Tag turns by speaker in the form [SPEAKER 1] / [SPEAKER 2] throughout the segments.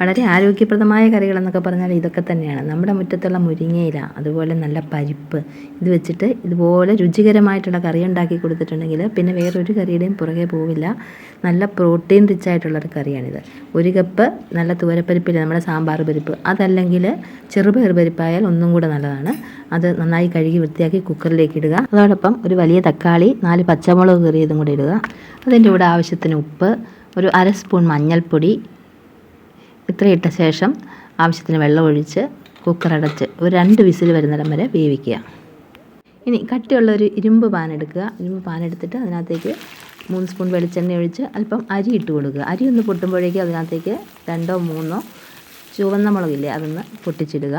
[SPEAKER 1] വളരെ ആരോഗ്യപ്രദമായ കറികളെന്നൊക്കെ പറഞ്ഞാൽ ഇതൊക്കെ തന്നെയാണ്. നമ്മുടെ മുറ്റത്തുള്ള മുരിങ്ങയില അതുപോലെ നല്ല പരിപ്പ് ഇത് വെച്ചിട്ട് ഇതുപോലെ രുചികരമായിട്ടുള്ള കറി ഉണ്ടാക്കി കൊടുത്തിട്ടുണ്ടെങ്കിൽ പിന്നെ വേറൊരു കറിയുടെയും പുറകെ പോവില്ല. നല്ല പ്രോട്ടീൻ റിച്ച് ആയിട്ടുള്ളൊരു കറിയാണിത്. ഒരു കപ്പ് നല്ല തുവരപ്പരിപ്പില്ല നമ്മുടെ സാമ്പാർ പരിപ്പ്. അതല്ലെങ്കിൽ ചെറുപയർ പരിപ്പായാൽ ഒന്നും കൂടെ നല്ലതാണ്. അത് നന്നായി കഴുകി വൃത്തിയാക്കി കുക്കറിലേക്ക് ഇടുക. അതോടൊപ്പം ഒരു വലിയ തക്കാളി നാല് പച്ചമുളക് കറിയതും കൂടെ ഇടുക. അതിന്റെ കൂടെ ആവശ്യത്തിന് ഉപ്പ് ഒരു അര സ്പൂൺ മഞ്ഞൾപ്പൊടി ഇത്ര ഇട്ട ശേഷം ആവശ്യത്തിന് വെള്ളം ഒഴിച്ച് കുക്കർ അടച്ച് ഒരു രണ്ട് വിസിൽ വരുന്നിടം വരെ വേവിക്കുക. ഇനി കട്ടിയുള്ള ഒരു ഇരുമ്പ് പാൻ എടുക്കുക. ഇരുമ്പ് പാൻ എടുത്തിട്ട് അതിനകത്തേക്ക് മൂന്ന് സ്പൂൺ വെളിച്ചെണ്ണ ഒഴിച്ച് അല്പം അരി ഇട്ട് കൊടുക്കുക. അരി ഒന്ന് പൊട്ടുമ്പോഴേക്കും അതിനകത്തേക്ക് രണ്ടോ മൂന്നോ ചുവന്ന മുളകില്ലേ അതൊന്ന് പൊട്ടിച്ചിടുക.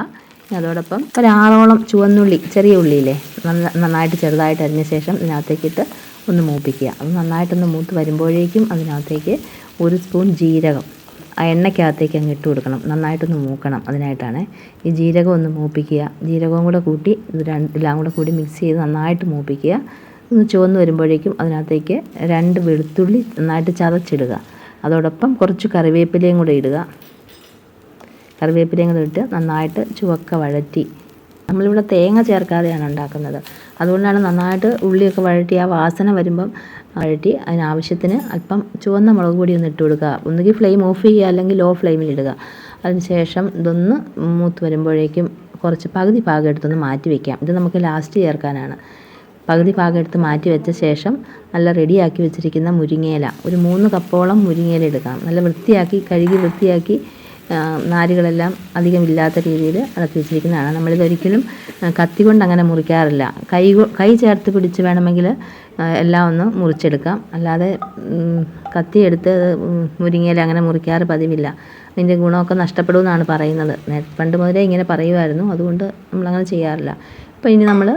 [SPEAKER 1] അതോടൊപ്പം ഒരാറോളം ചുവന്നുള്ളി ചെറിയ ഉള്ളിയില്ലേ നന്ന നന്നായിട്ട് ചെറുതായിട്ട് അരിഞ്ഞ ശേഷം ഇതിനകത്തേക്കിട്ട് ഒന്ന് മൂപ്പിക്കുക. അത് നന്നായിട്ടൊന്ന് മൂത്ത് വരുമ്പോഴേക്കും അതിനകത്തേക്ക് ഒരു സ്പൂൺ ജീരകം ആ എണ്ണയ്ക്കകത്തേക്ക് അങ്ങ് ഇട്ട് കൊടുക്കണം. നന്നായിട്ടൊന്ന് മൂക്കണം അതിനായിട്ടാണ്. ഈ ജീരകം ഒന്ന് മൂപ്പിക്കുക. ജീരകവും കൂടെ കൂട്ടി ഇത് രണ്ടെല്ലാം കൂടെ കൂടി മിക്സ് ചെയ്ത് നന്നായിട്ട് മൂപ്പിക്കുക. ഒന്ന് ചുവന്ന് വരുമ്പോഴേക്കും അതിനകത്തേക്ക് രണ്ട് വെളുത്തുള്ളി നന്നായിട്ട് ചതച്ചിടുക. അതോടൊപ്പം കുറച്ച് കറിവേപ്പിലയും കൂടെ ഇടുക. കറിവേപ്പിലയും കൂടെ ഇട്ട് നന്നായിട്ട് ചുവക്ക വഴറ്റി. നമ്മളിവിടെ തേങ്ങ ചേർക്കാതെയാണ് ഉണ്ടാക്കുന്നത്. അതുകൊണ്ടാണ് നന്നായിട്ട് ഉള്ളിയൊക്കെ വഴറ്റി ആ വാസന വരുമ്പം വഴറ്റി അതിനാവശ്യത്തിന് അല്പം ചുവന്ന മുളക് പൊടി ഒന്ന് ഇട്ട് കൊടുക്കുക. ഒന്നുകിൽ ഫ്ലെയിം ഓഫ് ചെയ്യുക അല്ലെങ്കിൽ ലോ ഫ്ലെയിമിൽ ഇടുക. അതിന് ശേഷം ഇതൊന്ന് മൂത്ത് വരുമ്പോഴേക്കും കുറച്ച് പകുതി ഭാഗം എടുത്തൊന്ന് മാറ്റി വയ്ക്കാം ഇത് നമുക്ക് ലാസ്റ്റ് ചേർക്കാനാണ്. പകുതി ഭാഗം എടുത്ത് മാറ്റി വെച്ച ശേഷം നല്ല റെഡിയാക്കി വെച്ചിരിക്കുന്ന മുരിങ്ങയില. ഒരു മൂന്ന് കപ്പോളം മുരിങ്ങയില എടുക്കാം. നല്ല വൃത്തിയാക്കി കഴുകി വൃത്തിയാക്കി നാരുകളെല്ലാം അധികം ഇല്ലാത്ത രീതിയിൽ അടക്കി വെച്ചിരിക്കുന്നതാണ്. നമ്മളിതൊരിക്കലും കത്തി കൊണ്ട് അങ്ങനെ മുറിക്കാറില്ല. കൈ കൈ ചേർത്ത് പിടിച്ച് വേണമെങ്കിൽ എല്ലാം ഒന്ന് മുറിച്ചെടുക്കാം. അല്ലാതെ കത്തി എടുത്ത് മുരിങ്ങയിൽ അങ്ങനെ മുറിക്കാറ് പതിവില്ല. അതിന്റെ ഗുണമൊക്കെ നഷ്ടപ്പെടുമെന്നാണ് പറയുന്നത്. പണ്ട് മുതലേ ഇങ്ങനെ പറയുമായിരുന്നു. അതുകൊണ്ട് നമ്മളങ്ങനെ ചെയ്യാറില്ല. അപ്പോൾ ഇനി നമ്മൾ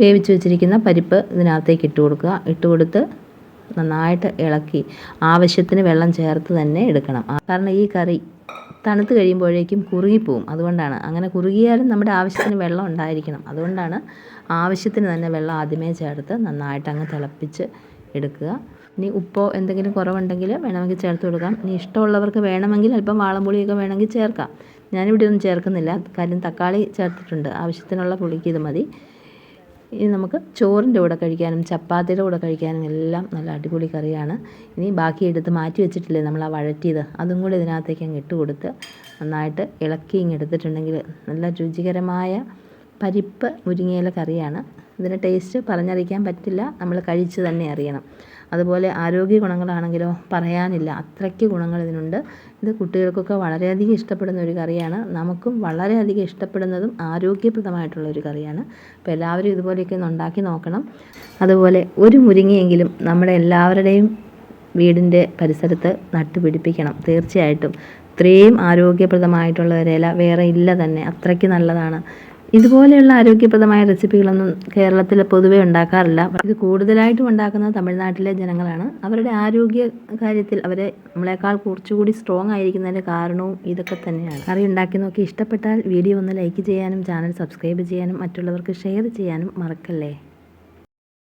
[SPEAKER 1] വേവിച്ച് വെച്ചിരിക്കുന്ന പരിപ്പ് ഇതിനകത്തേക്ക് ഇട്ട് കൊടുക്കുക. ഇട്ട് കൊടുത്ത് നന്നായിട്ട് ഇളക്കി ആവശ്യത്തിന് വെള്ളം ചേർത്ത് തന്നെ എടുക്കണം. കാരണം ഈ കറി തണുത്ത് കഴിയുമ്പോഴേക്കും കുറുകിപ്പോവും. അതുകൊണ്ടാണ്. അങ്ങനെ കുറുകിയാലും നമ്മുടെ ആവശ്യത്തിന് വെള്ളം ഉണ്ടായിരിക്കണം. അതുകൊണ്ടാണ് ആവശ്യത്തിന് തന്നെ വെള്ളം ആദ്യമേ ചേർത്ത് നന്നായിട്ട് അങ്ങ് തിളപ്പിച്ച് എടുക്കുക. ഇനി ഉപ്പോ എന്തെങ്കിലും കുറവുണ്ടെങ്കിൽ വേണമെങ്കിൽ ചേർത്ത് കൊടുക്കാം. ഇനി ഇഷ്ടമുള്ളവർക്ക് വേണമെങ്കിൽ അല്പം വാളംപുളിയൊക്കെ വേണമെങ്കിൽ ചേർക്കാം. ഞാനിവിടെ ഒന്നും ചേർക്കുന്നില്ല. കാര്യം തക്കാളി ചേർത്തിട്ടുണ്ട്. ആവശ്യത്തിനുള്ള പുളിക്ക് ഇത് മതി. ഇനി നമുക്ക് ചോറിന്റെ കൂടെ കഴിക്കാനും ചപ്പാത്തിയുടെ കൂടെ കഴിക്കാനും എല്ലാം നല്ല അടിപൊളി കറിയാണ്. ഇനി ബാക്കി എടുത്ത് മാറ്റി വെച്ചിട്ടില്ലേ നമ്മൾ ആ വഴറ്റിയത്? അതും കൂടി ഇതിനകത്തേക്ക് അങ്ങ് ഇട്ട് കൊടുത്ത് നന്നായിട്ട് ഇളക്കി ഇങ്ങെടുത്തിട്ടുണ്ടെങ്കിൽ നല്ല രുചികരമായ പരിപ്പ് മുരിങ്ങയില കറിയാണ്. ഇതിന്റെ ടേസ്റ്റ് പറഞ്ഞറിയിക്കാൻ പറ്റില്ല. നമ്മൾ കഴിച്ച് തന്നെ അറിയണം. അതുപോലെ ആരോഗ്യ ഗുണങ്ങളാണെങ്കിലോ പറയാനില്ല. അത്രയ്ക്ക് ഗുണങ്ങൾ ഇതിനുണ്ട്. ഇത് കുട്ടികൾക്കൊക്കെ വളരെയധികം ഇഷ്ടപ്പെടുന്ന ഒരു കറിയാണ്. നമുക്കും വളരെയധികം ഇഷ്ടപ്പെടുന്നതും ആരോഗ്യപ്രദമായിട്ടുള്ള ഒരു കറിയാണ്. അപ്പോൾ എല്ലാവരും ഇതുപോലെയൊക്കെ ഒന്ന് ഉണ്ടാക്കി നോക്കണം. അതുപോലെ ഒരു മുരിങ്ങയെങ്കിലും നമ്മുടെ എല്ലാവരുടെയും വീടിന്റെ പരിസരത്ത് നട്ടുപിടിപ്പിക്കണം. തീർച്ചയായിട്ടും. ഇത്രയും ആരോഗ്യപ്രദമായിട്ടുള്ള ഒരു ഇല വേറെ ഇല്ല തന്നെ. അത്രയ്ക്ക് നല്ലതാണ്. ഇതുപോലെയുള്ള ആരോഗ്യപ്രദമായ റെസിപ്പികളൊന്നും കേരളത്തിൽ പൊതുവേ ഉണ്ടാക്കാറില്ല. ഇത് കൂടുതലായിട്ടും ഉണ്ടാക്കുന്നത് തമിഴ്നാട്ടിലെ ജനങ്ങളാണ്. അവരുടെ ആരോഗ്യ കാര്യത്തിൽ അവരെ നമ്മളെക്കാൾ കുറച്ചുകൂടി സ്ട്രോങ് ആയിരിക്കുന്നതിന്റെ കാരണവും ഇതൊക്കെ തന്നെയാണ്. കറി ഉണ്ടാക്കി നോക്കി ഇഷ്ടപ്പെട്ടാൽ വീഡിയോ ഒന്ന് ലൈക്ക് ചെയ്യാനും ചാനൽ സബ്സ്ക്രൈബ് ചെയ്യാനും മറ്റുള്ളവർക്ക് ഷെയർ ചെയ്യാനും മറക്കല്ലേ?